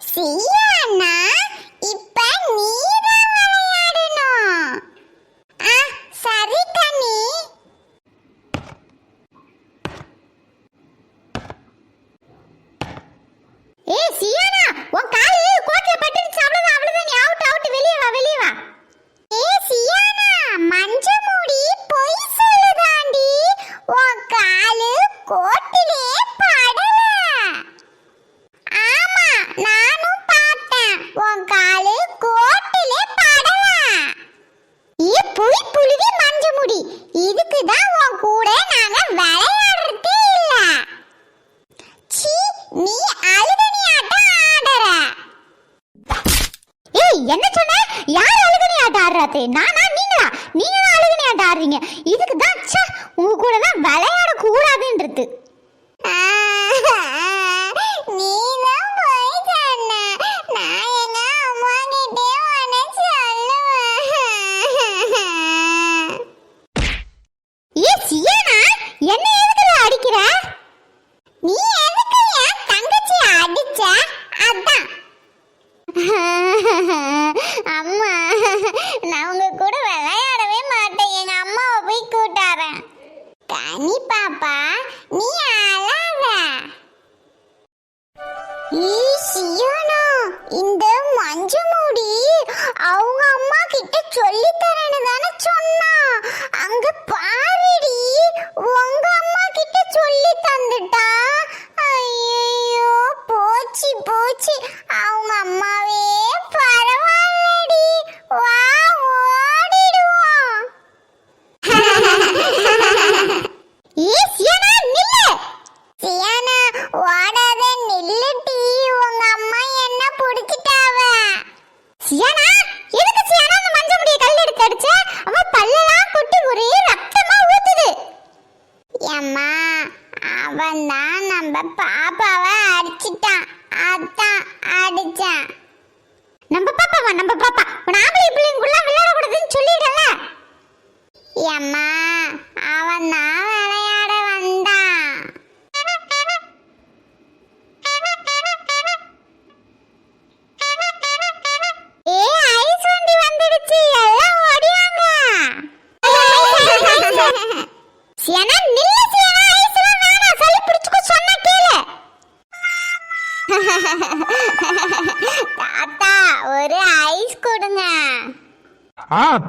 சியானா இப்ப நீதான் விளையாடணும் ஆ சரி கனி ஏய் சியானா உன் கால் கோட்ல பட்டுச்சு அவ்வளவுதான் அவ்வளவுதான் நீ அவுட் அவுட் வெளிய வா வெளிய வா ஏய் சியானா மஞ்ச மூடி பொய் சொல்லுதாண்டி உன் காலு கோட்டிலே படல ஆமா நானும் பார்த்தேன் உன் காலு கோட்டிலே படல ஏ புய் புழுவி மஞ்ச முடி இதுக்கு தான் உன் கூட நாங்க விளையாடுறதே இல்ல சீ நீ அழுகணி ஆட்டம் ஆடுற ஏய் என்ன சொன்ன? யார் அழுகணி ஆட்டம் நானா? நீங்களா? நீங்க தான் அழுகணி ஆட்டம் ஆடுறீங்க. இதுக்கு தான் உங்க கூட தான் விளையாட கூடாதுன்றது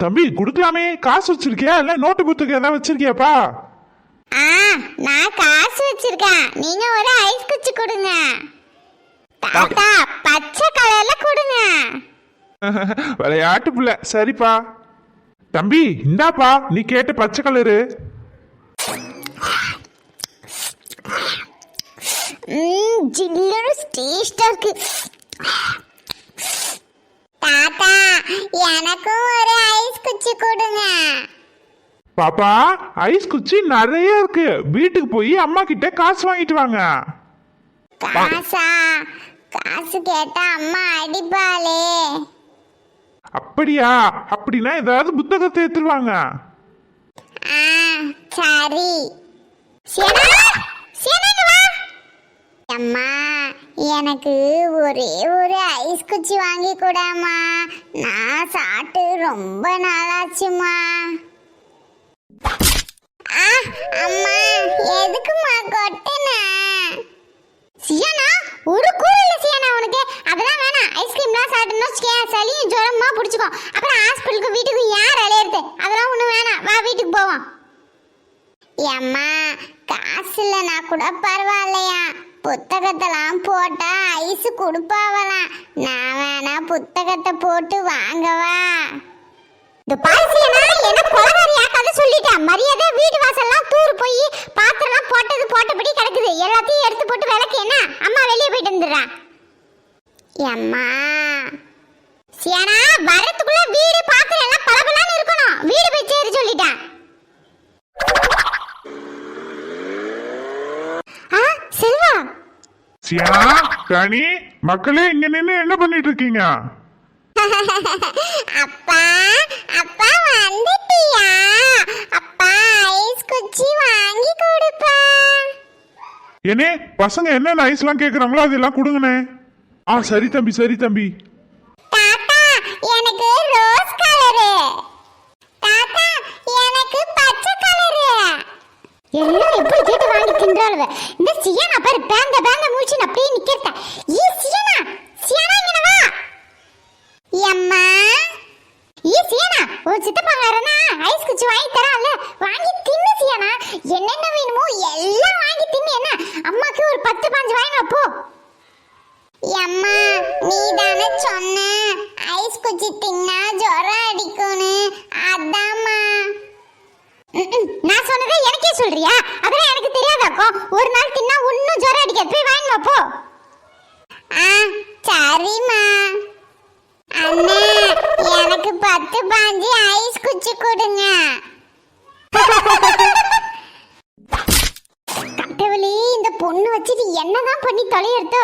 தம்பி கொடுக்கலாமே. காசு வச்சிருக்கியா? இல்ல நோட்டு புத்துக்கு ஏதாவது வச்சிருக்கியாப்பா? ஆ நான் காசு வச்சிருக்கேன். நீங்க ஒரு ஐஸ் குச்சி கொடுங்க. தாத்தா பச்சை கலர்ல கொடுங்க. விளையாட்டு பிள்ளை. சரிப்பா. தம்பி இந்தாப்பா. நீ கேட்ட பச்சை கலரு ஜில்லுன்னு டேஸ்டா இருக்கு எனக்கும் ஒரு ஐஸ் குச்சி கொடுங்க. பாப்பா ஐஸ் குச்சி நிறைய இருக்கு. வீட்டுக்கு போய் அம்மா கிட்ட காசு வாங்கிட்டு வாங்க. காசா? காசு கேட்டா அம்மா அடிப்பாளே. அப்படியா? அப்படின்னா ஏதாவது புத்தகத்தை எடுத்துருவாங்க ஆ சரி. சேனா அம்மா எனக்கு ஒரே ஒரு ஐஸ் குச்சி வாங்கி கூடாமா நான் சாப்பிட்டு ரொம்ப நாளாச்சுமா ஆ அம்மா எதுக்குமா கொட்டுனா? சியானா ஒரு கூட இல்ல சியானா உனக்கு? அதெல்லாம் வேணாம். ஐஸ்கிரீம்லாம் சாப்பிட்டோம்னா வச்சுக்கேன் சளியும் ஜுரமா பிடிச்சிக்கும் அப்புறம் ஹாஸ்பிட்டலுக்கு வீட்டுக்கு யார் அலையிறது அதெல்லாம் ஒன்றும் வேணாம். வா வீட்டுக்கு போவோம். ஏம்மா காசு இல்லைனா கூட பரவாயில்லையா? புத்தகத்தெல்லாம் போட்டா ஐஸ் கொடுப்பாவலாம். நான் வேணா புத்தகத்தை போட்டு வாங்கவா. இந்த பாரிசியனா என்ன கொலகாரியா கதை சொல்லிட்டேன் மரியாதை வீடு வாசல்லாம் தூர் போய் பாத்திரம்லாம் போட்டது போட்டபடி கிடக்குது. எல்லாத்தையும் எடுத்து போட்டு விளக்கு என்ன? அம்மா வெளியே போயிட்டு வந்துடுறேன் அம்மா சியானா வரத்துக்குள்ள வீடு பாத்திரம் எல்லாம் பளபளன்னு இருக்கணும். வீடு போய் சேரு சொல்லிட்டேன் ஆ செல்வா. சியா கனி மக்களே இங்க நின்று என்ன பண்ணிட்டு இருக்கீங்க அப்பா அப்பா வந்துட்டியா? அப்பா ஐஸ் குச்சி வாங்கி கொடுப்பா. ஏனே பசங்க என்னென்ன ஐஸ்லாம் கேக்குறாங்களோ அதெல்லாம் கொடுங்கண்ணே. ஆ சரி தம்பி சரி தம்பி தாத்தா எனக்கு ரோஸ் கலரு தாத்தா எனக்கு பச்சை கலரு எல்லாம் எப்படி கேட்டு வாங்கி இந்த சியானா பாரு பேந்த பேந்த மூச்சு அப்படியே நிக்கிறத. ஈ சியானா சியானா இங்க வா. எம்மா ஈ சியானா உன் சித்தப்பாங்காரனா ஐஸ் குச்சி வாங்கி தரால வாங்கி தின்னு சியானா. என்னென்ன வேணுமோ எல்லாம் வாங்கி தின்னு என்ன? அம்மாக்கு ஒரு பத்து பாஞ்சு வாங்கி போ. அம்மா நீ தானே சொன்ன. ஐஸ் குச்சி தின்னா ஜுரம் அடிக்கும்னு. அதான் ம்ம். நான் எனக்கே சொல்றியா? அதெல்லாம் எனக்கு தெரியாதாக்கும் ஒரு நாள் தின்னா ஒன்னும் ஜுரம் அடிக்காது. போய் வாங்கிட்டு வா, போ. ஆ சரிம்மா. அண்ணா எனக்கு பத்து பாஞ்சு ஐஸ் குச்சி கொடுங்க. கட்டவளி இந்த பொண்ணு வச்சுட்டு என்னதான் பண்ணி தொலையறதோ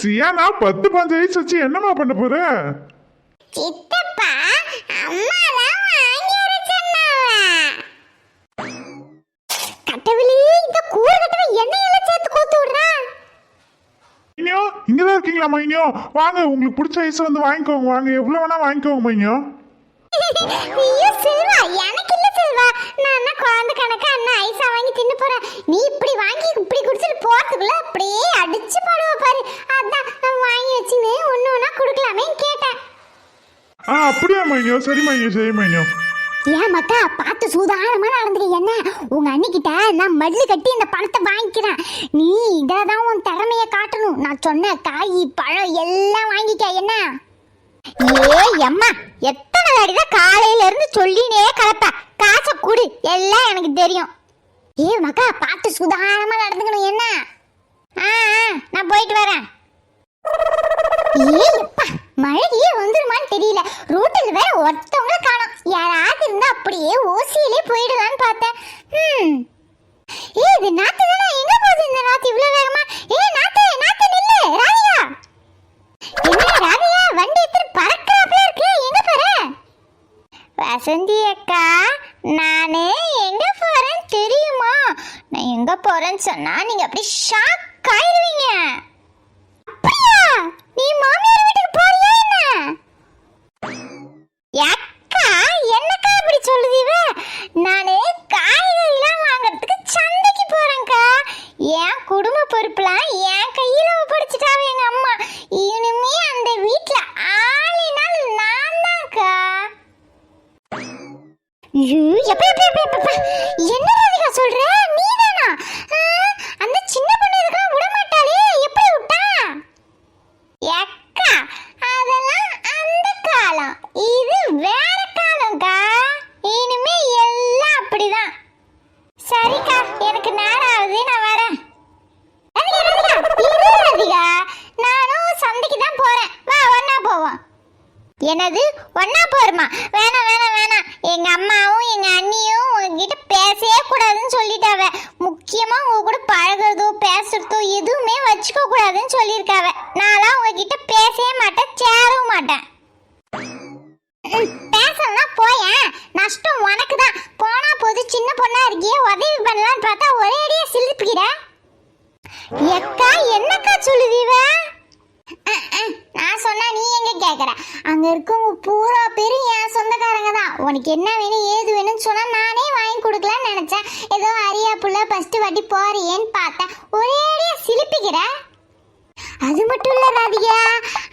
சியானா பத்து பாஞ்சு வயசு வச்சு என்னம்மா பண்ண போற? சித்தப்பா அம்மா தான் வாங்கி வர சொன்னாவ கட்டவிலி இந்த கூறு கட்டவை எண்ணெயெல்லாம் சேர்த்து கோத்து விடுறா? மைனியோ இங்கதான் இருக்கீங்களா மைனியோ? வாங்க உங்களுக்கு பிடிச்ச ஐஸ் வந்து வாங்கிக்கோங்க. வாங்க எவ்வளவு வேணா வாங்கிக்கோங்க மைனியோ. ஐயோ செல்வா எனக்கு இல்ல செல்வா நான் என்ன குழந்தை கணக்கா அண்ணன் ஐஸா வாங்கி தின்னு போறேன்? நீ இப்படி வாங்கி இப்படி குடிச்சிட்டு போறதுக்குள்ள அப்படியே அடிச்சு போடுவ பாரு. அதான் நான் வாங்கி வச்சுன்னு ஒண்ணு ஒண்ணா கொடுக்கலாமே கேட்டேன். ஆ அப்படியா மைனியோ? சரி மைனியோ சரி மைனியோ. ஏன் மக்கா பார்த்து சூதானமா நடந்துக்க என்ன? உங்க அண்ணிக்கிட்ட நான் மல்லு கட்டி இந்த பணத்தை வாங்கிக்கிறேன். நீ இதான் உன் திறமைய காட்டணும். நான் சொன்ன காய் பழம் எல்லாம் வாங்கிக்க. என்ன? ஏ அம்மா எத்தனை தடிதான் காலையில இருந்து சொல்லினே கலப்ப. காசை குடு. எல்லாம் எனக்கு தெரியும். ஏ மக்கா பார்த்து சுதாரணமா நடந்துக்கணும். என்ன? ஆ நான் போயிட்டு வரேன். ஏ அப்பா. மழையே வந்துருமான்னு தெரியல. ரோட்டில் வேற ஒருத்தவங்கள காணோம். யாராவது இருந்தா அப்படியே ஓசியிலே போயிடலான்னு பார்த்தேன். ம் ஏ இது நாத்து தானே? எங்க போகுது இந்த நாத்து இவ்வளவு வேகமா? ஏ நாத்து நாத்து நில்லு. ராதிகா. என்ன ராதிகா வண்டி எடுத்து பறக்கறாப்ல இருக்கு. எங்க போற? வசந்தி அக்கா நானு எங்க போறேன்னு தெரியுமா? நான் எங்க போறேன்னு சொன்னா நீங்க அப்படி ஷாக் ஆயிருவீங்க அப்படியா நீ மாமியார் வீட்டுக்கு போறியா என்ன அக்கா என்னக்கா இப்படி சொல்லுதீவ நானு காய்கறிலாம் வாங்குறதுக்கு சந்தைக்கு போறேன்க்கா என் குடும்ப பொறுப்புலாம் என் கையில ஒப்படைச்சிட்டாவ எங்க அம்மா இனிமே அந்த வீட்ல ஆளினால் நான் தான்க்கா ஐயோ, எப்ப, எப்ப, எப்ப, எப்ப, எப்ப? என்ன ராதிகா சொல்ற நீதானா ஆ, அந்த சின்ன பொண்ணு இதுக்கெல்லாம் விட மாட்டாளே எப்படி விட்டா எக்கா அதெல்லாம் அந்த காலம் இது வேற காலம்க்கா இனிமே எல்லாம் அப்படிதான் சரிக்கா எனக்கு நேரம் ஆகுது நான் வரேன் ராதிகா, ராதிகா, இரு ராதிகா. நானும் சந்தைக்கு தான் போறேன் வா ஒன்னா போவோம் என்னது ஒன்னா போருமா வேணாம் வேணாம் வேணாம் எங்க அம்மாவும் எங்க அண்ணியும் உங்ககிட்ட பேசவே கூடாதுன்னு சொல்லிட்டாவ முக்கியமா உங்க கூட பழகுறதோ பேசுறதோ எதுவுமே வச்சுக்க கூடாதுன்னு சொல்லியிருக்காவ நான்லாம் உங்ககிட்ட பேசவே மாட்டேன் சேரவும் மாட்டேன் ம், பேசலாம் போயேன் நஷ்டம் உனக்கு தான் போனா போது சின்ன பொண்ணா இருக்கியே உதவி பண்ணலான்னு பார்த்தா ஒரே அடியா சிலிப்பிக்கிற எக்கா என்னக்கா சொல்லுதீவ அஹ், அஹ், நான் சொன்னா கேட்குற அங்கே அங்க இருக்கவங்க பூரா பேரும் என் சொந்தக்காரங்க தான். உனக்கு என்ன வேணும் ஏது வேணும்னு சொன்னா நானே வாங்கி கொடுக்கலான்னு நினைச்சேன். ஏதோ அரியா புள்ள ஃபர்ஸ்ட் வாட்டி போறியேன்னு பார்த்தேன். ஒரே அடியா சிலிப்பிக்கிற? அது மட்டும் இல்லை ராதிகா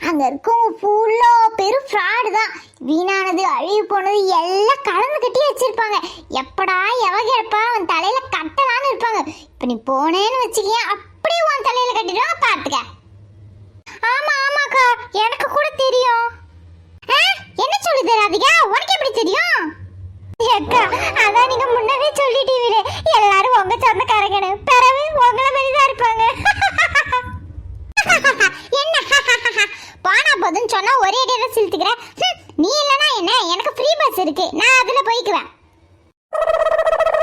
அங்க இருக்கவங்க ஃபுல்லா பெரும் ஃப்ராடு தான். வீணானது அழிவு போனது எல்லாம் கலந்து கட்டி வச்சிருப்பாங்க. எப்படா எவ கேட்பா அவன் தலையில கட்டலான்னு இருப்பாங்க. இப்ப நீ போனேன்னு வச்சுக்கிய அப்படியே உன் தலையில கட்டிடுவாங்க பாத்துக்க. ஆமா ஆமாக்கா. எனக்கு கூட தெரியும். என்ன சொல்லுது ராதிகா? உனக்கு எப்படி தெரியும்? அக்கா அதான் நீங்க முன்னவே சொல்லிட்டீங்களே. எல்லாரும் உங்க சொந்தக்காரங்கன்னு. பிறகு உங்களை மாதிரி தான் இருப்பாங்க. என்ன? போனா போதுன்னு சொன்னா ஒரே இடையில சிலுத்துக்கிற நீ இல்லனா என்ன? எனக்கு ஃப்ரீ பஸ் இருக்கு. நான் அதுல போய்க்குவேன்.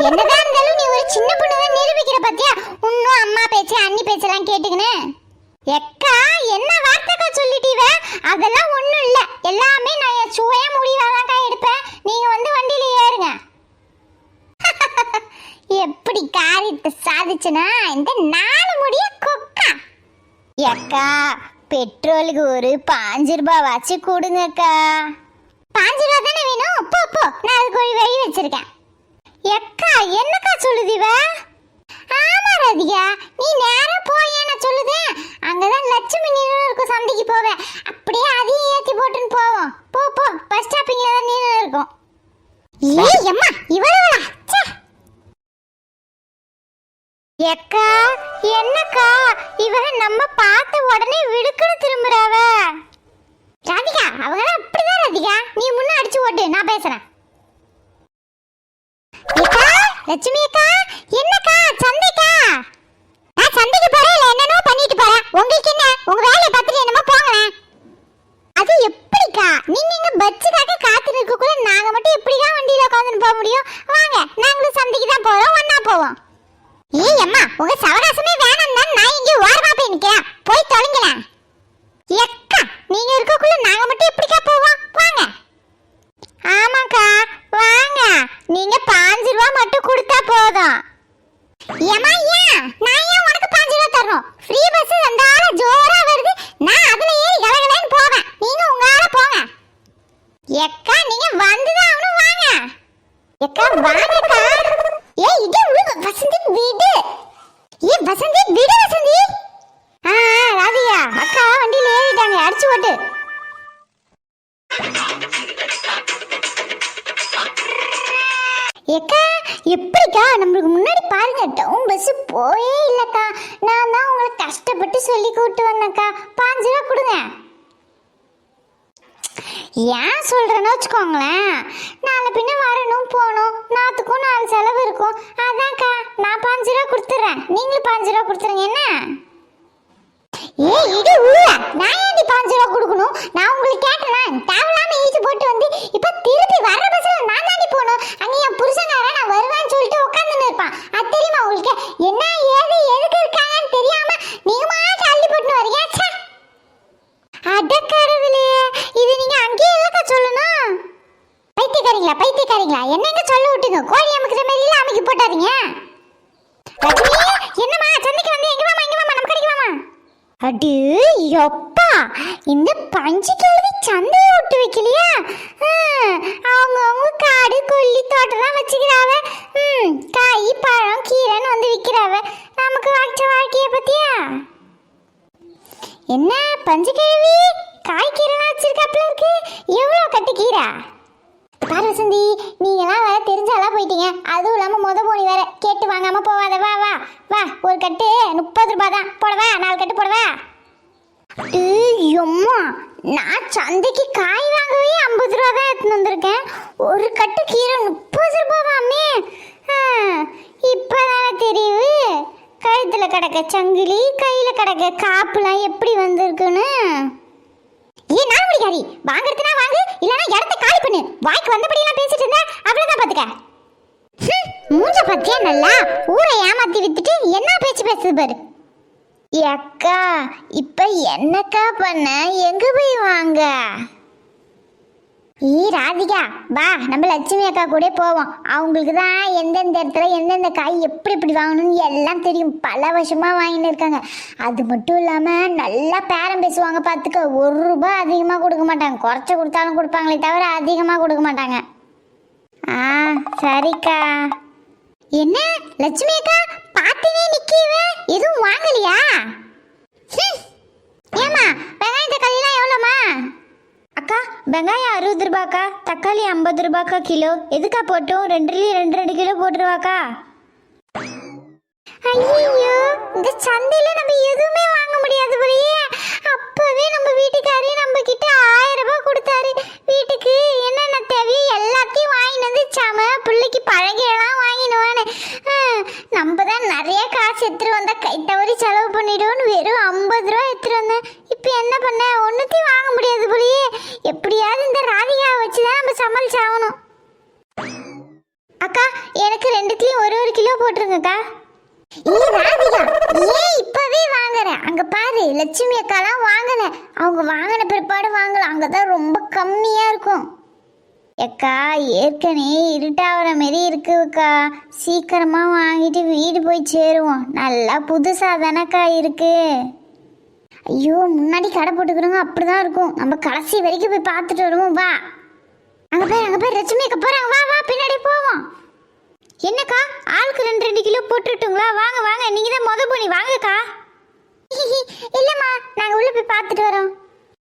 என்னதான் இருந்தாலும் நீ ஒரு சின்ன பொண்ணுதான் நிரூபிக்கிற பத்தியா? இன்னும் அம்மா பேச்சு அண்ணி பேச்செல்லாம் கேட்டுக்கினேன். எக்கா என்ன வார்த்தைக்கா சொல்லிட்டீவ அதெல்லாம் ஒன்றும் இல்லை. எல்லாமே நான் என் சுய முடிவாதாக்கா எடுப்பேன். நீங்கள் வந்து வண்டியில ஏறுங்க. எப்படி காரியத்தை சாதிச்சுனா? இந்த நாலு முடிய கொக்கா. எக்கா பெட்ரோலுக்கு ஒரு பாஞ்சு ரூபாய் வச்சு கொடுங்கக்கா. பாஞ்சு ரூபா தானே வேணும்? போ போ. நான் அதுக்கு ஒரு வழி வச்சிருக்கேன். எக்கா என்னக்கா சொல்லுது ஆமா ராதிகா நீ நேரா போய் என்ன சொல்லுதேன் அங்கதான் லட்சுமி நீனு இருக்கும் சந்தைக்கு போவேன் அப்படியே அதையும் ஏத்தி போட்டுன்னு போவோம். போ போ. பஸ் ஸ்டாப்பிங்ல தான் நீனு இருக்கும். ஏய் அம்மா இவ்வளவுடா எக்கா என்னக்கா? இவர நம்ம பார்த்த உடனே விடுக்குன்னு திரும்புறாவ. ராதிகா அவங்க அப்படிதான் ராதிகா. நீ முன்ன அடிச்சு ஓட்டு நான் பேசுறேன். லட்சுமி அக்கா என்னக்கா சந்தைக்கா? நான் சந்தைக்கு போறேன் இல்ல என்னென்னோ பண்ணிட்டு போறேன். உங்களுக்கு என்ன? உங்க வேலைய பார்த்துட்டு என்னமோ போங்களேன். அது எப்படிக்கா? நீங்க இங்க பஸ்ஸுக்காக காத்து நிற்கக்குள்ள நாங்க மட்டும் எப்படிக்கா வண்டியில உட்காந்து போக முடியும்? வாங்க நாங்களும் சந்தைக்கு தான் போறோம் ஒண்ணா போவோம். ஏய் அம்மா உங்க சவகாசமே வேணாம் தான் நான் இங்க ஓரமா போய் நிக்கிறேன். போய் தொலைங்களேன். எக்கா நீங்க இருக்கக்குள்ள நாங்க மட்டும் எப்படிக்கா போவோம்? வாங்க. ஆமாக்கா வாங்க. நீங்க பாஞ்சு ரூபா மட்டும் கொடுத்தா போதும். வச்சுக்கோங்களேன். நாளை பின்ன வரணும் போகணும். நாத்துக்கும் நாலு செலவு இருக்கும். அதான்க்கா நான் பாஞ்சு ரூபா கொடுத்துட்றேன் நீங்களும் பாஞ்சு ரூபா கொடுத்துருங்க என்ன? ஏய் இது உள்ள நான் ஏன் பாஞ்சு ரூபா கொடுக்கணும்? நான் உங்களுக்கு கேட்டேன் தேவையில்லாம ஈச்சு போட்டு வந்து இப்போ திருப்பி வர பஸ்ல நான் தாண்டி போகணும். அங்கே என் புருஷனார நான் வருவேன்னு சொல்லிட்டு உட்காந்துன்னு இருப்பான். அது தெரியுமா உங்களுக்கு? என்ன ஏது எதுக்கு இருக்காங்கன்னு தெரியாம நீங்க மாட்டு அள்ளி போட்டுன்னு வரீங்க ச்சே. இது நீங்க அங்கேயே இல்லக்கா சொல்லணும். பைத்தியக்காரங்களா? பைத்தியக்காரங்களா? என்னங்க சொல்ல விட்டுங்க? கோழி அமைக்கிற மாதிரி அமைக்க போட்டாதீங்க. என்னம்மா? சந்தைக்கு வந்து எங்க மாமா எங்க மாமா? நம்ம கடைக்கு அடு எப்பா இந்த பஞ்சு கிழவி சந்தையை விட்டு வைக்கலையா? அவங்க அவங்க காடு கொல்லி தோட்டம்லாம் வச்சுக்கிறாவ. ம் காய் பழம் கீரைன்னு வந்து விற்கிறாவ. நமக்கு வாழ்க்கை வாழ்க்கைய பத்தியா? என்ன பஞ்சு கிழவி? காய் கீரைலாம் வச்சிருக்காப்புல இருக்கு. எவ்வளோ கட்டு கீரை? பாரு வசந்தி நீங்களாம் வேற தெரிஞ்சாலாம் போயிட்டீங்க. அதுவும் இல்லாமல் முத போனி வேற. கேட்டு வாங்காம போவாத. வா வா. வா ஒரு கட்டு முப்பது ரூபாய் தான். போடவா? நாலு கட்டு போடவா? எம்மா. நான் சந்தைக்கு காய் வாங்கவே ஐம்பது ரூபா தான் எடுத்துன்னு வந்திருக்கேன். ஒரு கட்டு கீரை முப்பது ரூபாவாமே இப்போதான் தெரியுது. கழுத்தில் கிடக்க சங்கிலி கையில் கிடக்க காப்புலாம் எப்படி வந்திருக்குன்னு. நீ நான் முடிக்காரி வாங்குறதுனா வாங்கு இல்லனா இடத்த காலி பண்ணு. வாய்க்கு வந்தபடியெல்லாம் பேசிட்டு இருந்தா அவ்வளவுதான் பாத்துக்க. மூஞ்ச பத்தியா நல்லா? ஊரை ஏமாத்தி வித்துட்டு என்ன பேச்சு பேசுது பாரு. அக்கா இப்ப என்னக்கா பண்ண? எங்க போய் வாங்க? ஈ ராதிகா வா நம்ம லட்சுமி அக்கா கூட போவோம். அவங்களுக்கு தான் எந்தெந்த இடத்துல எந்தெந்த காய் எப்படி எப்படி வாங்கணும்னு எல்லாம் தெரியும். பல வருஷமாக வாங்கின்னு இருக்காங்க. அது மட்டும் இல்லாமல் நல்லா பேரம் பேசுவாங்க பார்த்துக்க ஒரு ரூபாய் அதிகமாக கொடுக்க மாட்டாங்க. குறைச்ச கொடுத்தாலும் கொடுப்பாங்களே தவிர அதிகமாக கொடுக்க மாட்டாங்க. ஆ சரிக்கா. என்ன? லட்சுமி அக்கா பார்த்துனே நிக்கீவ எதுவும் வாங்கலையா? ஏமா ஏம்மா வெங்காயம் தக்காளிலாம் எவ்வளோம்மா? அக்கா வெங்காயம் அறுபது ரூபாக்கா தக்காளி ஐம்பது ரூபாக்கா கிலோ. எதுக்கா போட்டோம்? ரெண்டுலேயும் ரெண்டு ரெண்டு கிலோ போட்டுருவாக்கா? ஐயோ இந்த சந்தையில நம்ம எதுவுமே வாங்க முடியாது போலயே. அப்பவே நம்ம வீட்டுக்காரு நம்ம கிட்ட ஆயிரம் ரூபாய் கொடுத்தாரு. வீட்டுக்கு என்னென்ன தேவையோ எல்லாத்தையும் வாங்கிட்டு வந்து சம பிள்ளைக்கு பழகையெல்லாம் வாங்கினுவானு. நம்ம தான் நிறைய காசு எடுத்துட்டு வந்தா கை தவறி செலவு பண்ணிடுவோன்னு வெறும் ஐம்பது ரூபா எடுத்துட்டு தான் ஆகணும். அக்கா எனக்கு ரெண்டுத்தையும் ஒரு ஒரு கிலோ போட்டுருங்கக்கா. ஏன் இப்பவே வாங்குறேன் அங்க பாரு லட்சுமி அக்காலாம் வாங்கல அவங்க வாங்கின பிற்பாடு வாங்கலாம் அங்கதான் ரொம்ப கம்மியா இருக்கும். அக்கா ஏற்கனவே இருட்டாகிற மாரி இருக்குக்கா சீக்கிரமா வாங்கிட்டு வீடு போய் சேருவோம். நல்லா புதுசா தானக்கா இருக்கு. ஐயோ முன்னாடி கடை போட்டுக்கிறோங்க அப்படிதான் இருக்கும். நம்ம கடைசி வரைக்கும் போய் பார்த்துட்டு வருவோம். வா. அங்க பேர் அங்க பேர் லட்சுமி அக்கா போறாங்க வா வா பின்னாடி போவோம். என்னக்கா? ஆளுக்கு ரெண்டு ரெண்டு கிலோ போட்டுட்டுங்களா வாங்க வாங்க நீங்க தான் முத போனி. வாங்கக்கா. இல்லம்மா நாங்க உள்ள போய் பார்த்துட்டு வரோம்.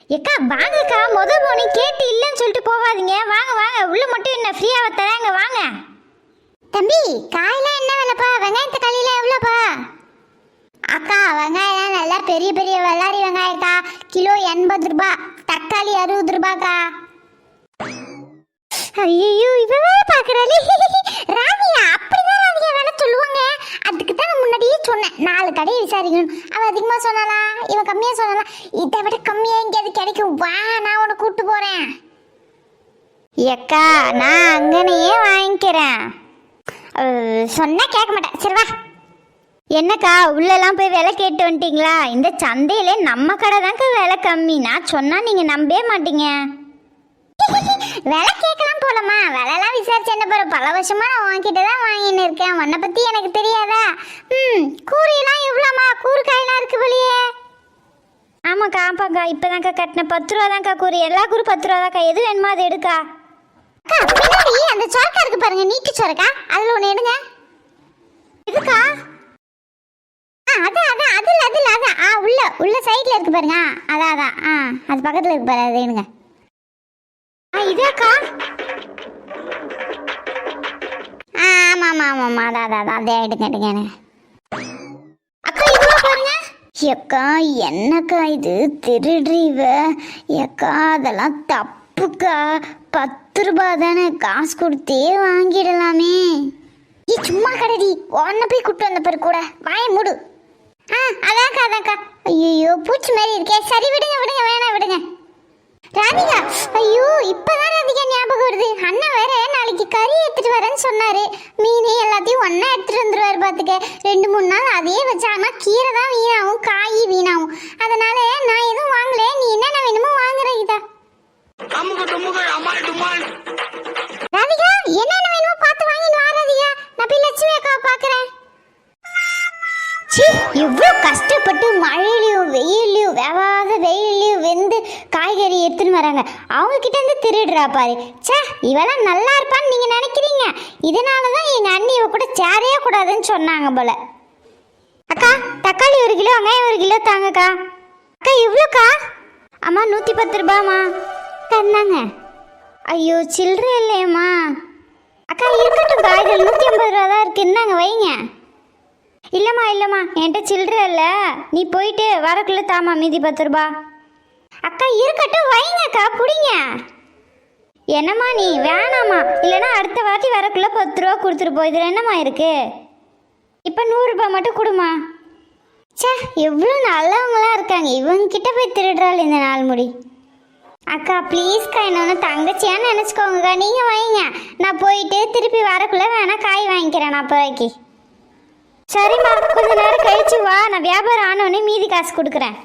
ஏக்கா வாங்கக்கா முத போனி. கேட்டு இல்லைன்னு சொல்லிட்டு போகாதீங்க. வாங்க வாங்க உள்ள மட்டும் என்ன ஃப்ரீயாக தராங்க வாங்க. தம்பி காயெல்லாம் என்ன விலைப்பா? வெங்காயத்தை காலையில எவ்வளோப்பா? அக்கா வெங்காயம் நல்லா பெரிய பெரிய வெள்ளாரி வெங்காயக்கா கிலோ எண்பது ரூபாய் தக்காளி அறுபது ரூபாக்கா. ஐயோ இவ வேற பாக்குறாளே ராணியா அப்படிதான் ராணியா வேணா சொல்லுவாங்க. அதுக்கு தான் நான் முன்னாடியே சொன்னேன். நாலு கடையை விசாரிக்கணும். அவ அதிகமா சொன்னாலா இவன் கம்மியா சொன்னாலா இதை விட கம்மியா எங்கேயாவது கிடைக்கும். வா நான் உன்னை கூட்டு போறேன். ஏக்கா நான் அங்கனையே வாங்கிக்கிறேன். அஹ், சொன்னா கேட்க மாட்டேன் சரி வா. என்னக்கா உள்ளெல்லாம் போய் விலை கேட்டு வந்துட்டீங்களா? இந்த சந்தையில நம்ம கடை தான்க்கா விலை கம்மி. நான் சொன்னா நீங்க நம்பவே மாட்டீங்க. விலை கேட்கலாம் போலமா விலைலாம் விசாரிச்சு என்ன போற பல வருஷமா நான் உன்கிட்ட தான் வாங்கின்னு இருக்கேன். உன்னை பத்தி எனக்கு தெரியாதா? ம் கூரியெல்லாம் எவ்வளோமா கூறு காயெல்லாம் இருக்கு வெளியே ஆமாக்கா ஆமாக்கா. இப்போதான்க்கா கட்டினேன் பத்து ரூபா தான்க்கா கூறு எல்லா கூறு பத்து ரூபா தான்க்கா எது வேணுமோ அது எடுக்கா. அக்கா பின்னாடி அந்த சொரக்கா இருக்கு பாருங்க நீட்டு சொரக்கா அதில் ஒன்று எடுங்க. இதுக்கா ஆ அதான் அதான். அதில் அதில் அதான். ஆ உள்ள உள்ள சைடில் இருக்கு பாருங்க. அதான் அதான். ஆ அது பக்கத்தில் இருக்கு பாரு அது எடுங்க. இதாக்கா. ஆ ஆமாம் ஆமாம் ஆமாம் ஆமாம் அதான் அதான் அதான் அதே எடுங்க எடுங்க அக்கா இதுவா பாருங்க. எக்கா என்னக்கா இது? திருடுறீவ எக்கா அதெல்லாம் தப்புக்கா. பத்து ரூபாய் தானே. காசு கொடுத்தே வாங்கிடலாமே. ஏ சும்மா கடடி. உன்னை போய் கூப்பிட்டு வந்த பிறகு கூட. வாய மூடு. ஆ அதான்க்கா அதான்க்கா. ஐயோ பூச்சி மாதிரி இருக்கே. சரி விடுங்க விடுங்க. வேணாம் விடுங்க. ராதிகா ஐயோ இப்பதான் ராதிகா ஞாபகம் வருது. அண்ணன் வேற நாளைக்கு கறி எடுத்துட்டு வரேன்னு சொன்னாரு. மீன் எல்லாத்தையும் ஒண்ணா எடுத்துட்டு வந்துருவாரு பாத்துக்க. ரெண்டு மூணு நாள் அதையே வச்சாங்கன்னா கீரை தான் வீணாகும் காய் வீணாகும். அதனால நான் எதுவும் வாங்கல. நீ என்னென்ன வேணுமோ வாங்குற இதா ராதிகா என்னென்ன வேணுமோ பார்த்து வாங்கிட்டு வா ராதிகா. நான் போய் லட்சுமி அக்காவை பார்க்கறேன் ச்சீ இவ்வளோ கஷ்டப்பட்டு மழையிலையும் வெயில்லையும் வேவாத வெயில்லையும் வெந்து காய்கறி எடுத்துன்னு வராங்க. அவங்க கிட்டேருந்து திருடுறா பாரு. சே இவெல்லாம் நல்லா இருப்பான்னு நீங்கள் நினைக்கிறீங்க. இதனால தான் எங்கள் அண்ணி இவ கூட சேரவே கூடாதுன்னு சொன்னாங்க போல. அக்கா தக்காளி ஒரு கிலோ வெங்காயம் ஒரு கிலோ தாங்கக்கா. அக்கா இவ்வளோக்கா அம்மா நூற்றி பத்து ரூபாம்மா. தந்தாங்க. ஐயோ சில்லறை இல்லையம்மா. அக்கா இருக்கட்டும் காய்கறி நூற்றி ஐம்பது ரூபா தான் இருக்குது இந்தாங்க வைங்க. இல்லைம்மா இல்லைம்மா. என்கிட்ட சில்லற இல்லை. நீ போயிட்டு வரக்குள்ளே தாமா மீதி பத்து ரூபா. அக்கா இருக்கட்டும் வைங்கக்கா பிடிங்க. என்னம்மா நீ? வேணாம்மா. இல்லைன்னா அடுத்த வாட்டி வரக்குள்ளே பத்து ரூபா கொடுத்துட்டு போ. இதில் என்னம்மா இருக்கு? இப்போ நூறுரூபா மட்டும் கொடுமா ச்சே எவ்வளோ நல்லவங்களா இருக்காங்க. இவங்கிட்ட போய் திருடுறாள் இந்த நாள் முடி. அக்கா ப்ளீஸ்க்கா என்ன ஒன்று தங்கச்சியான்னு நினச்சிக்கோங்கக்கா. நீங்கள் வைங்க. நான் போயிட்டு திருப்பி வரக்குள்ளே வேணால் காய் வாங்கிக்கிறேன் நான் அப்போதைக்கு. சரிம்மா கொஞ்ச நேரம் கழிச்சு வா. நான் வியாபாரம் ஆனோடனே மீதி காசு கொடுக்குறேன்.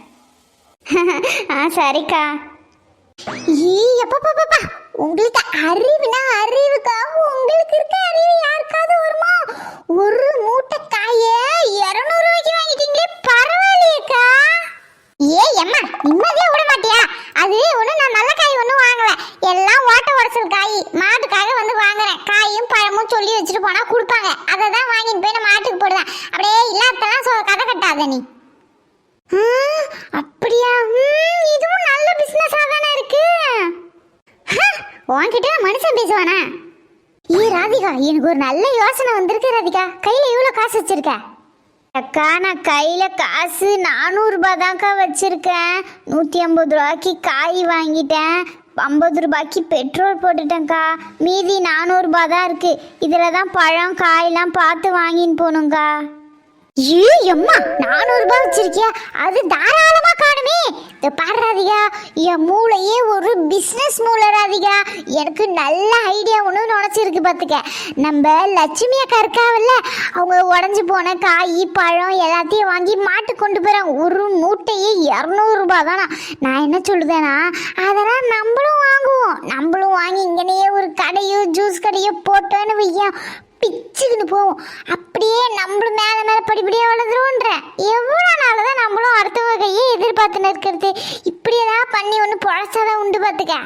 ஆ சரிக்கா. ஈ எப்பப்பப்பப்பா உங்களுக்கு அறிவுனா அறிவுக்கா. உங்களுக்கு இருக்க அறிவு யாருக்காவது வருமா? ஒரு மூட்டை காய இரநூறுவாய்க்கு வாங்கிட்டீங்களே பரவாயில்லையேக்கா. ஏ அம்மா நிம்மதியா விட மாட்டியா? அது ஒண்ணு நான் நல்ல காய் ஒன்றும் வாங்கல. எல்லாம் ஓட்ட உடச்சல் காய். மாட்டுக்காக வந்து வாங்குறேன். காயும் பழமும் சொல்லி வச்சுட்டு போனா கொடுப்பாங்க. அதை தான் வாங்கிட்டு போய் நான் மாட்டுக்கு போடுவேன் அப்படியே இல்லாதெல்லாம் சொ கதை கட்டாத நீ. அப்படியா? ம், இதுவும் நல்ல பிசினஸா தானே இருக்கு. ஹ, உன்கிட்ட மனுஷன் பேசுவானா? ஏ ராதிகா எனக்கு ஒரு நல்ல யோசனை வந்திருக்கு ராதிகா. கையில எவ்வளவு காசு வச்சிருக்க? அக்கா நான் கையில் காசு நானூறுரூபா தான்க்கா வச்சுருக்கேன். நூற்றி ஐம்பது ரூபாய்க்கு காய் வாங்கிட்டேன். ஐம்பது ரூபாய்க்கு பெட்ரோல் போட்டுட்டேன்க்கா. மீதி நானூறுபா தான் இருக்குது இதில் தான் பழம் காயெல்லாம் பார்த்து வாங்கின்னு போகணுங்க்கா ஏ எம்மா நானூறு ரூபாய் வச்சிருக்கியா? அது தாராளமா காணுமே. இந்த பாடுறாதீங்க என் மூளையே ஒரு பிஸ்னஸ் மூளை ராதிகா எனக்கு நல்ல ஐடியா ஒன்று நினச்சிருக்கு பார்த்துக்க நம்ம லட்சுமி அக்கா அவங்க உடஞ்சி போன காய் பழம் எல்லாத்தையும் வாங்கி மாட்டு கொண்டு போகிறாங்க ஒரு மூட்டையே இரநூறுபா தானா? நான் என்ன சொல்லுதேன்னா அதெல்லாம் நம்மளும் வாங்குவோம். நம்மளும் வாங்கி இங்கனையே ஒரு கடையோ ஜூஸ் கடையோ போட்டோன்னு வையன். பிச்சுக்குன்னு போவோம். அப்படியே நம்மளும் மேலே மேலே படிப்படியாக வளர்ந்துருவோன்ற. எவ்வளோ நாள் தான் நம்மளும் அடுத்தவங்க கையே எதிர்பார்த்துன்னு இருக்கிறது இப்படியெல்லாம் பண்ணி ஒன்று பொழைச்சாதான் உண்டு பார்த்துக்க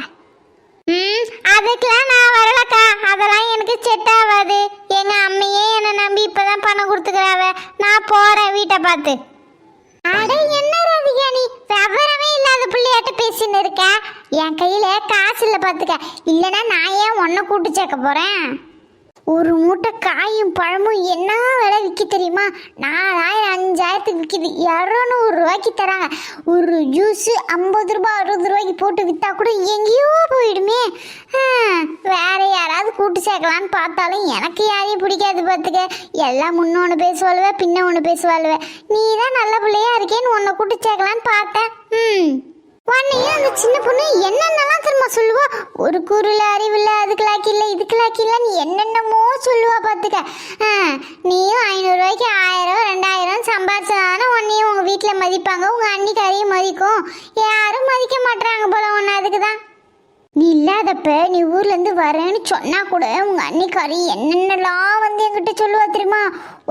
ம் அதுக்கெல்லாம் நான் வரலக்கா அதெல்லாம் எனக்கு செட் ஆகாது எங்க அம்மையே என்னை நம்பி இப்பதான் பணம் கொடுத்துக்கிறாவ நான் போறேன் வீட்டை பார்த்து அட என்ன ராதிகா நீ விவரமே இல்லாத பிள்ளையாட்ட பேசின்னு இருக்க என் கையில காசு இல்லை பார்த்துக்க இல்லைன்னா நான் ஏன் உன்னை கூட்டு சேர்க்க போறேன் ஒரு மூட்டை காயும் பழமும் என்ன விலை விற்க தெரியுமா நாலாயிரம் அஞ்சாயிரத்துக்கு விற்கிது இரநூறு ரூபாய்க்கு தராங்க. ஒரு ஜூஸு ஐம்பது ரூபாய் அறுபது ரூபாய்க்கு போட்டு விற்றா கூட எங்கேயோ போயிடுமே. வேற யாராவது கூட்டு சேர்க்கலான்னு பார்த்தாலும் எனக்கு யாரையும் பிடிக்காது பார்த்துக்க. எல்லாம் முன்ன ஒன்று பேசுவாளுவே பின்ன ஒன்று பேசுவாளுவே. நீ தான் நல்ல பிள்ளையா இருக்கேன்னு உன்னை கூட்டு சேர்க்கலான்னு பார்த்தேன். ம். உன்னையும் அந்த சின்ன பொண்ணு என்னென்னலாம் தெரியுமா சொல்லுவா? ஒரு குருல அறிவில்ல அதுக்கு லாக்கி இல்லை இதுக்கு என்னென்னமோ சொல்லுவா பார்த்துக்க நீயும் ஐநூறுரூவாய்க்கு ஆயிரம் ரெண்டாயிரம் சம்பாதிச்சாதானே உன்னையும் உங்கள் வீட்டில் மதிப்பாங்க உங்கள் அன்னிக்காரையும் மதிக்கும். யாரும் மதிக்க மாட்றாங்க போல ஒன்று அதுக்கு தான் நீ இல்லாதப்ப நீ ஊர்லேருந்து வரேன்னு சொன்னால் கூட உங்கள் அன்னிக்காரி என்னென்னலாம் வந்து என்கிட்ட சொல்லுவா தெரியுமா?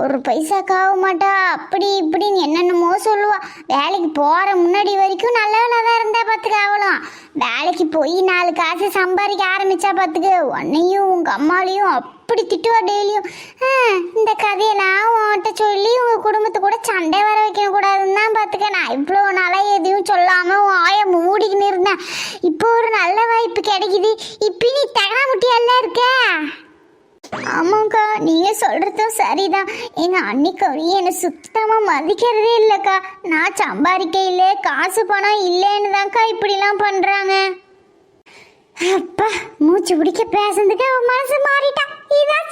ஒரு பைசா ஆக மாட்டா. அப்படி இப்படின்னு என்னென்னமோ சொல்லுவா. வேலைக்கு போகிற முன்னாடி வரைக்கும் நல்லவளா தான் இருந்தா பார்த்துக்க அவளும். வேலைக்கு போய் நாலு காசு சம்பாதிக்க ஆரம்பிச்சா பார்த்துக்க உன்னையும் உங்கள் அம்மாலையும் அப்படி திட்டுவா டெய்லியும். இந்த கதையெல்லாம் உன்கிட்ட சொல்லி உங்கள் குடும்பத்தை கூட சண்டை வர வைக்கக்கூடாதுன்னு தான் பார்த்துக்க நான் இவ்வளோ நாளாக எதையும் சொல்லாமல் உன் ஆய மூடிக்கின்னு இருந்தேன். இப்போ ஒரு நல்ல வாய்ப்பு கிடைக்குது. இப்போ நீ தகனா முட்டியெல்லாம் இருக்க? ஆமாக்கா நீங்க சொல்றதும் சரிதான். எங்க அன்னிக்கவி என்னை சுத்தமா மதிக்கிறதே இல்லக்கா. நான் சம்பாதிக்கையில காசு பணம் இல்லைன்னு தான்க்கா இப்படிலாம் பண்றாங்க. அப்பா மூச்சு பிடிக்க பேசுறதுக்கு அவன் மனசு மாறிட்டான். இதான்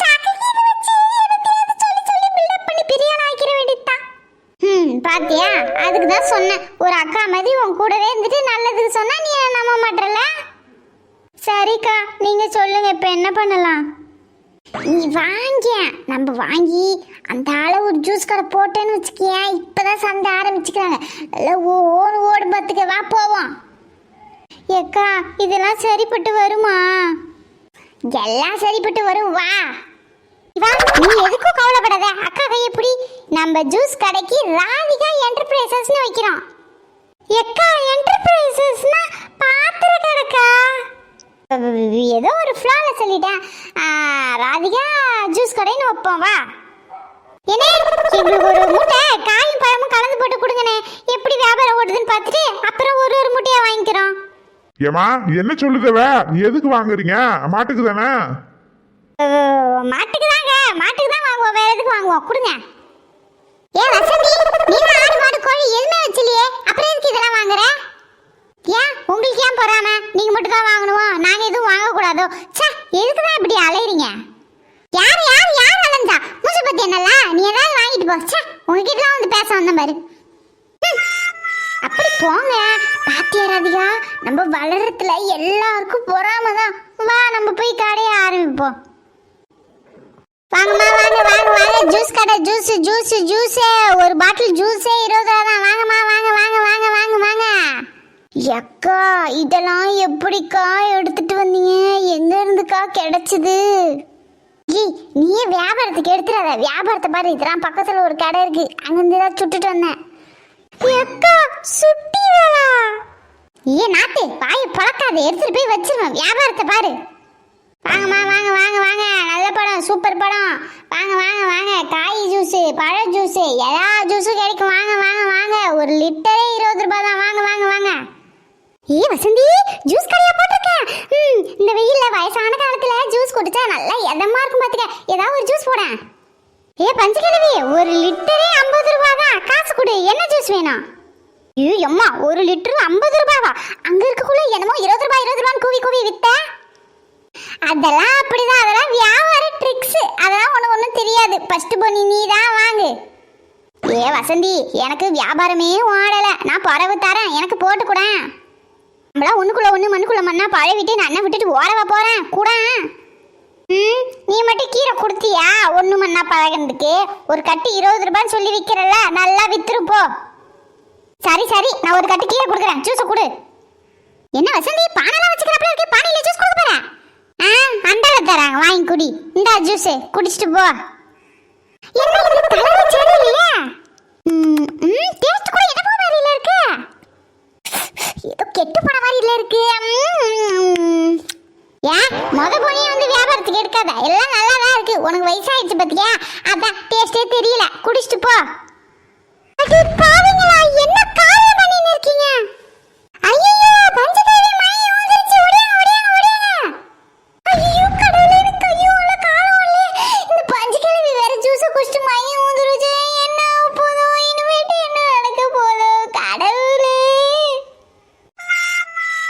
பாத்தியா? அதுக்கு தான் சொன்னேன். ஒரு அக்கா மாதிரி உன் கூடவே இருந்துட்டு நல்லதுக்கு சொன்னா நீ என்ன நம்ப மாட்டல சரிக்கா நீங்க சொல்லுங்க இப்போ என்ன பண்ணலாம்? நீ வாங்கிய நம்ம வாங்கி அந்த ஆளை ஒரு ஜூஸ் கடை போட்டேன்னு வச்சுக்கியா இப்போதான் சண்டை ஆரம்பிச்சுக்கிறாங்க. எல்லாம் ஓடு ஓடு பார்த்துக்க வா போவோம். ஏக்கா இதெல்லாம் சரிப்பட்டு வருமா? எல்லாம் சரிப்பட்டு வரும் வா. வா நீ எதுக்கும் கவலைப்படாத. அக்கா கையை பிடி நம்ம ஜூஸ் கடைக்கு ராதிகா என்டர்பிரைசஸ்னு வைக்கிறோம். எக்கா என்டர்பிரைசஸ்னா பாத்திர கடைக்கா ஏதோ ஒரு ஃப்ளால சொல்லிட்டேன். ராதிகா ஜூஸ் கடைன்னு வைப்போம் வா. என்ன? எங்களுக்கு ஒரு மூட்டை காயும் பழமும் கலந்து போட்டு கொடுங்கண்ணே. எப்படி வியாபாரம் ஓடுதுன்னு பார்த்துட்டு அப்புறம் ஒரு ஒரு மூட்டையா வாங்கிக்கிறோம். ஏமா என்ன சொல்லுதவ எதுக்கு வாங்குறீங்க? மாட்டுக்கு தானே? மாட்டுக்கு தாங்க. மாட்டுக்கு தான் வாங்குவோம். வேற எதுக்கு வாங்குவோம்? கொடுங்க. ஏன் வசந்தி நீ ஆடு மாடு கோழி எதுவுமே வச்சிலையே அப்புறம் எதுக்கு இதெல்லாம் வாங்குற? ஏன்? உங்களுக்கு ஏன் பொறாம? நீங்க மட்டும் தான் வாங்கணுமோ? நாங்க எதுவும் வாங்க கூடாதோ ச்சே எதுக்கு தான் இப்படி அலையிறீங்க? யார் யார் யார் அலைஞ்சா? மூச்சு பத்தி என்னல்ல? நீ ஏதாவது வாங்கிட்டு போ. ச்சே உங்ககிட்ட வந்து பேச வந்த பாரு. அப்படி போங்க. பாத்தியா ராதிகா நம்ம வளரத்துல எல்லாருக்கும் பொறாம தான். வா நம்ம போய் கடையை ஆரம்பிப்போம். வாங்கம்மா வாங்க வாங்க வாங்க. ஜூஸ் கடை ஜூஸ் ஜூஸ் ஜூஸே. ஒரு பாட்டில் ஜூஸே இருபது ரூபா தான். வாங்கம்மா வாங்க வாங்க வாங்க வாங்க வாங்க. எக்கா இதெல்லாம் எப்படிக்கா எடுத்துட்டு வந்தீங்க? எங்க இருந்துக்கா கிடைச்சது? ஏய் நீயே வியாபாரத்துக்கு எடுத்துறாத வியாபாரத்தை பாரு இதெல்லாம் பக்கத்துல ஒரு கடை இருக்கு. அங்கிருந்து தான் சுட்டுட்டு வந்தேன். எக்கா சுட்டிகளா ஏ நாத்து வாய பழக்காத. எடுத்துட்டு போய் வச்சிருவேன். வியாபாரத்தை பாரு. வாங்கம்மா வாங்க வாங்க வாங்க. நல்ல படம் சூப்பர் படம். வாங்க வாங்க வாங்க. காய் ஜூஸு பழ ஜூஸு எல்லா ஜூஸும் கிடைக்கும். வாங்க வாங்க வாங்க. ஒரு லிட்டரே ஏ வசந்தி ஜூஸ் கடையா போட்டிருக்கேன் ம் இந்த வெயில்ல வயசான காலத்துல ஜூஸ் குடிச்சா நல்லா எதமா இருக்கும் பாத்துக்க. ஏதாவது ஒரு ஜூஸ் போட. ஏ பஞ்சகிழவி ஒரு லிட்டரே ஐம்பது ரூபா தான் காசு கொடு என்ன ஜூஸ் வேணும்? ஐயோ அம்மா ஒரு லிட்டர் ஐம்பது ரூபாவா? அங்க இருக்கக்குள்ள என்னமோ இருபது ரூபாய் இருபது ரூபான்னு கூவி கூவி வித்த. அதெல்லாம் அப்படிதான் அதெல்லாம் வியாபார ட்ரிக்ஸ் அதெல்லாம் ஒண்ணு ஒண்ணும் தெரியாது. ஃபர்ஸ்ட் பொண்ணு நீ தான் வாங்கு. ஏ வசந்தி எனக்கு வியாபாரமே ஓடல. நான் பறவு தரேன் எனக்கு போட்டு கூட. நம்மளா ஒண்ணுக்குள்ள ஒண்ணு மண்ணுக்குள்ள மண்ணா? பழைய விட்டு நான் அண்ணன் விட்டுட்டு ஓரவா போறேன். கூட. ம்? நீ மட்டும் கீரை கொடுத்தியா? ஒண்ணு மண்ணா பழகிறதுக்கு. ஒரு கட்டு இருபது ரூபான்னு சொல்லி விற்கிறல்ல நல்லா வித்துரு போ. சரி சரி. நான் ஒரு கட்டு கீரை கொடுக்குறேன். ஜூஸை கொடு. என்ன வசந்தி? பானைலாம் வச்சுக்கிறப்பல இருக்கு. பானையில ஜூஸ் கொடுக்க போறேன் ஆ அண்டால தராங்க. வாங்கி குடி. இந்தா ஜூஸ் குடிச்சிட்டு போ. என்ன இது கலர் சரியில்லையா ம் ம் கெட்டு போன மாதிரி இல்லை இருக்கு ஏன் மொத பொனியை வந்து வியாபாரத்துக்கு எடுக்காத. எல்லாம் நல்லா தான் இருக்கு. உனக்கு வயசாயிடுச்சு பார்த்தியா அதான் டேஸ்டே தெரியல. குடிச்சிட்டு போ. என்ன காரியம் பண்ணின்னு இருக்கீங்க? ஐயோ பஞ்சதே